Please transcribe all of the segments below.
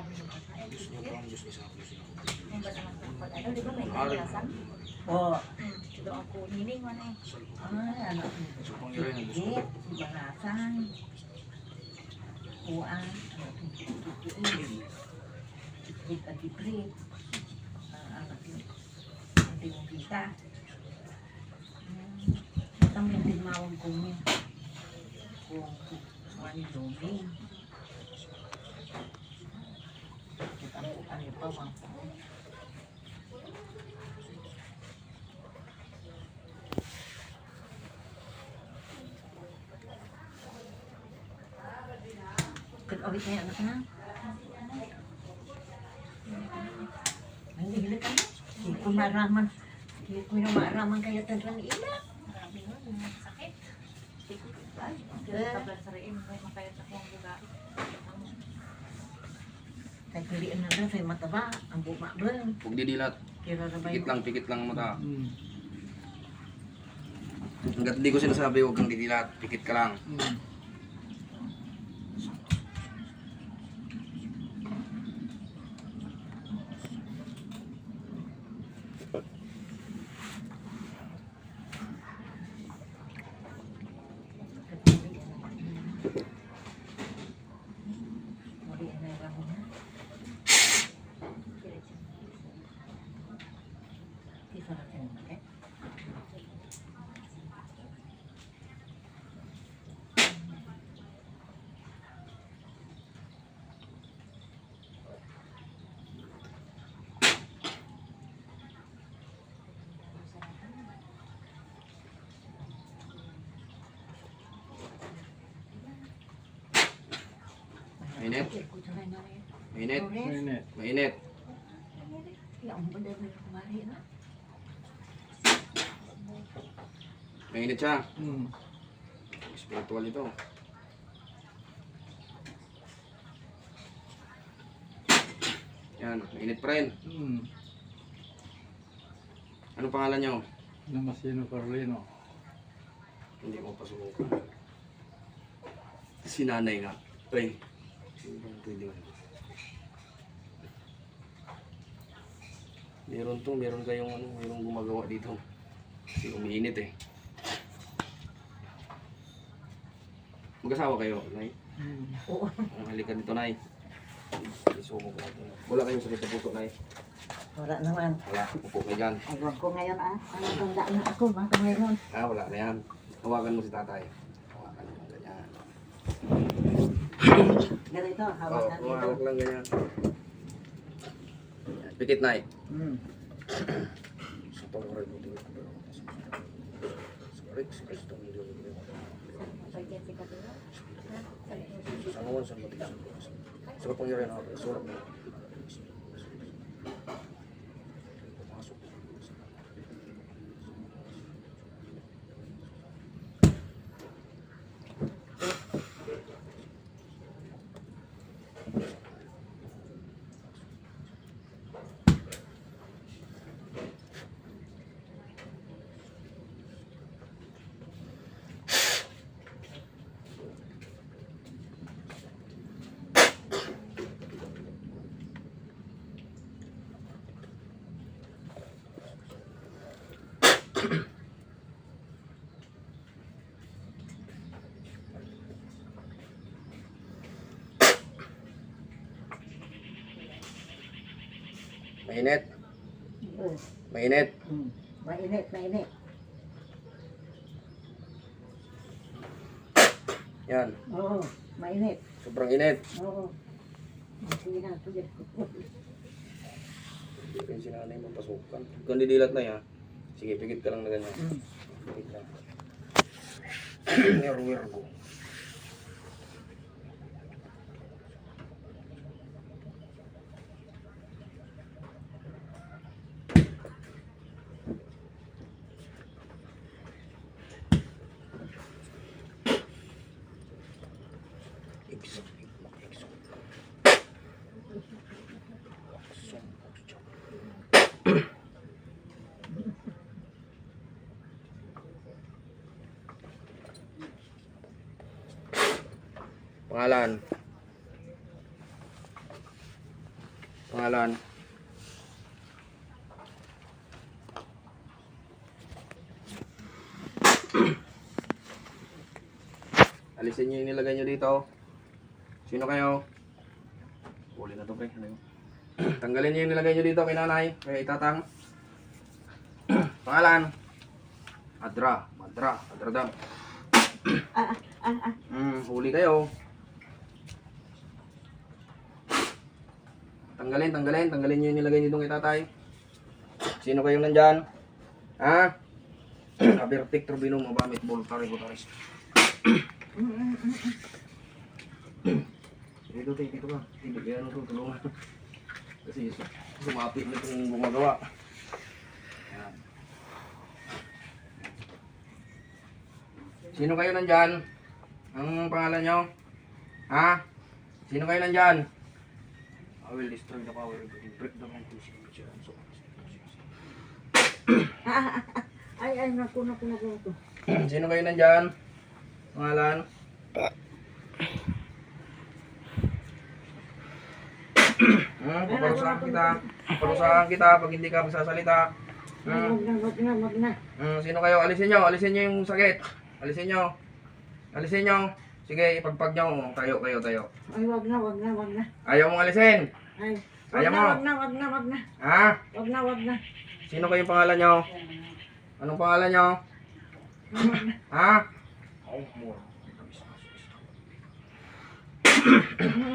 yung. Diyos niyo po ang Diyos isa ako siya. Yung ang ano, di ba may kalasan? Oo. Hmm, Ito ako, nining man eh. Ay, ano. Sa pangyarihan ng Diyos ko. Higit, banasan. Kuan. Higit at higit. Ang yun. Mo kita. Ang hindi mawag ko niya. Kung kuan luming. Kita mo kami pa mga Kag-awit na yung anak na. Hindi hila ka na. Hindi ko maraman. Hindi ko na maraman kaya tagang ina. Grabe nun, yung sakit. Ay, Kaya tablan sa rin, may makayat ako ang buga. Kaya piliin na lang sa'yo mataba. Ang buma ba? Huwag didilat. Kira Pikit lang, pikit lang ang mata. Hmm. Hanggat hindi ko sinasabi huwag kang didilat. Pikit ka lang. Hmm. Maliin na yung ramo na. Isa na siya naman eh. Mainit? Mainit? Mainit. Mainit. Mainit siya. Hmm. Spiritual ito. Yan, mainit pa rin. Hmm. Ano pangalan niyo? Damasino Carlino. Hindi ko pa subukan. Si nanay nga. Ay, Meron to, meron kayong ano, meron gumagawa dito. Kasi umiinit eh. Mag-asawa kayo, Nay? Oo. Ang halika dito, Nay. Isumo ko natin. Wala kayong sakit sa puso, Nay. Wala naman. Wala, upo kayo dyan. Aywan ko ngayon ah. Ano tanda na ako mga mayroon. Ah, wala na yan. Hawakan mo si tatay. Hawakan mo ganyan. Ganito, Oo, hawakan oh, dito. hawak lang ganyan. Yan, Pikit, Nay. Hmm. Sa pangaral mo dito. Sorry, sa Kristo mo dito. Pagkat si Katuro. Sa ngawan sa matigas. Sa kapangyarihan ako, surat mo. Pumasok. Mainit. Mainit. Hmm. Mainit, mainit. Yan. Oo, mainit. Sobrang init. Oo. Sige na, sige. Hindi kayo sinanay mapasukan. Kung didilat na yan, sige, pikit ka lang na ganyan. Hmm. Pikit lang. Werwergo. Ikso, Pangalan. Pangalan. Alisin nyo yung nilagay nyo dito. Sino kayo? Huli na to, pre. Ano yun? Tanggalin nyo yung nilagay nyo dito kay nanay. Kaya itatang. Pangalan. Adra. Madra. Adradam. Ah, ah, ah, ah. Hmm, huli kayo. Tanggalin, tanggalin. Tanggalin nyo yung nilagay dito kay tatay. Sino kayong nandyan? Ha? Abertik, turbino, mabamit, voltari, botaris. Dito, tayo, dito ka. Hindi kaya ano to, tulungan. Kasi su- sumapi na itong gumagawa. Yan. Sino kayo nandyan? Ang pangalan nyo? Ha? Sino kayo nandyan? I will destroy the power of the break the foundation which I am so. Ay, ay, naku, naku, naku, naku. Sino kayo nandyan? Pangalan? Hmm, paparusahan kita. Paparusahan kita pag hindi ka magsasalita. Hmm. wag na, wag na, wag na. Hmm, sino kayo? Alisin nyo. Alisin nyo yung sakit. Alisin nyo. Alisin nyo. Sige, ipagpag nyo. Tayo, kayo, tayo. Ay, wag na, wag na, wag na. Ayaw mong alisin. Ay, Ayaw mo. wag na, wag na, wag na. Ha? Wag na, wag na. Sino kayong pangalan nyo? Anong pangalan nyo? Ha?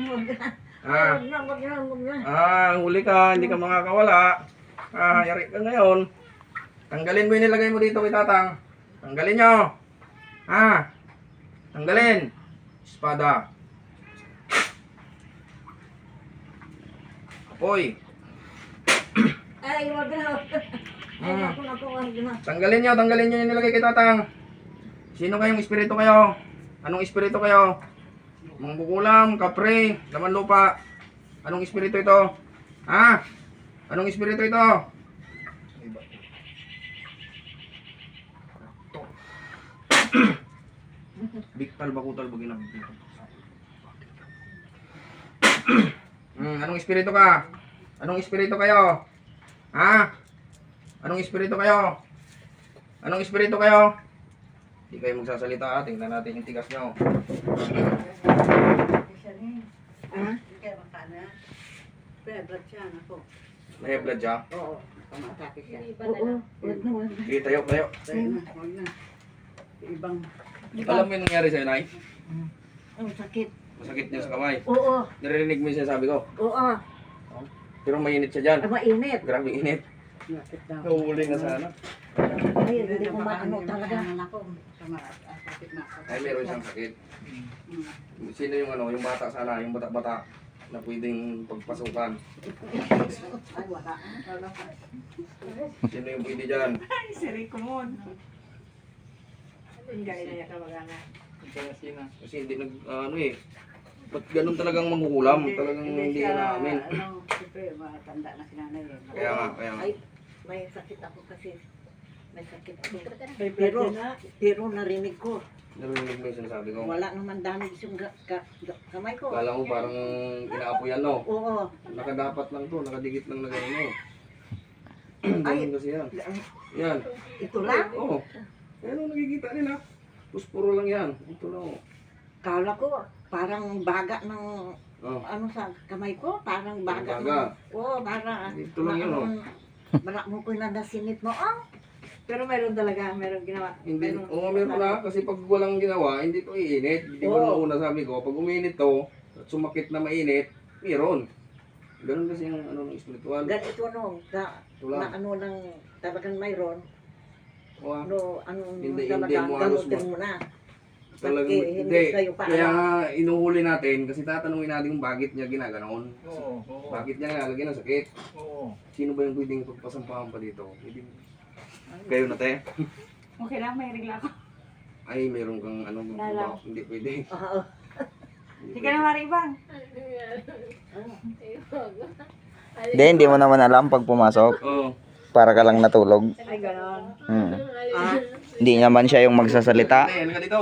Wag na. Na. Ah, huli ka, hindi ka makakawala. Ah, yari ka ngayon. Tanggalin mo yung nilagay mo dito kay tatang. Tanggalin nyo. Ha? Tanggalin. Espada. Apoy. Ay, wag na, Hmm. na. Tanggalin nyo, tanggalin nyo yung nilagay kay tatang. Sino kayong espiritu kayo? Anong espiritu kayo? Mangkukulam, kapre, laman lupa. Anong espiritu ito? Ha? Anong espiritu ito? Biktal bakutal bagay na. Hmm, anong espiritu ka? Anong espiritu kayo? Ha? Anong espiritu kayo? Anong espiritu kayo? Hindi kayo magsasalita. Tingnan natin yung tigas nyo. Ah? May blood siya. Oo, wag na, wag na. Sige, tayo, tayo. Alam mo yung nangyari sa'yo, Nay? Ang sakit. Masakit niya sa kamay. Oo, Narinig mo yung sinasabi ko. oo. Pero mainit siya dyan. Ang mainit. Grabe init. Nahuli na sana. Ay, hindi ko maano talaga. Ay, meron siyang sakit. Sino yung ano, yung bata sana, yung bata-bata na pwedeng pagpasukan. Sino yung pwede dyan? Ay, si Rico Mon. Ang galing na yan kamagana. Kasi hindi nag, ano eh. Ba't ganun talagang mangkukulam? Talagang hindi ka namin. Ano, siyempre, matanda na si nanay eh. Kaya nga, kaya nga. Ay, may sakit ako kasi. May sakit ako. Pero, na. pero narinig ko. Narinig mo yung sinasabi ko. Wala naman damage yung ga, ga, ga- kamay ko. Kala mo parang inaapoyan no? Oo. Nakadapat lang to, nakadikit lang na gano'n no? Ganun kasi yan. Yan. Ito lang. Oo. Yan ang nakikita nila. Puspuro lang yan. Ito lang oh. Kala ko, parang baga ng Oh. ano sa kamay ko, parang baga. Baga. ng- Oo, para. Ito lang yun, oh. Wala mo ko na nasinit mo. Oh, Pero meron talaga, meron ginawa. Hindi, Meron- oo, meron na. Kasi pag walang ginawa, hindi to iinit. Hindi ba Oo. una sabi ko, pag uminit to, at sumakit na mainit, meron. Ganun kasi yung ano ng espiritual. ganito no, na, na ano nang talagang mayroon. Oo, ah. No, ano Hindi- hindi talagang mo halos gamutin mo. mo na. Talagang, Bakit hindi hindi. kayo pa Kaya alam? inuhuli natin kasi tatanungin natin kung bakit niya ginaganon. Oo, oo. Bakit niya nalagyan ng sakit? Oo. Sino ba yung pwedeng pagpasampahan pa dito? Hindi. Kayo na te? Okay lang, may regla ako. Ay, meron kang ano, Lala. hindi pwede. Oo. Hindi ka na maribang. Hindi, hindi mo naman alam pag pumasok. Oo. Para ka lang natulog. Ay, ganon. Hmm. Ah, Hindi naman siya yung magsasalita. Te, halika dito.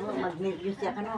Oh, magnervyos siya ka no.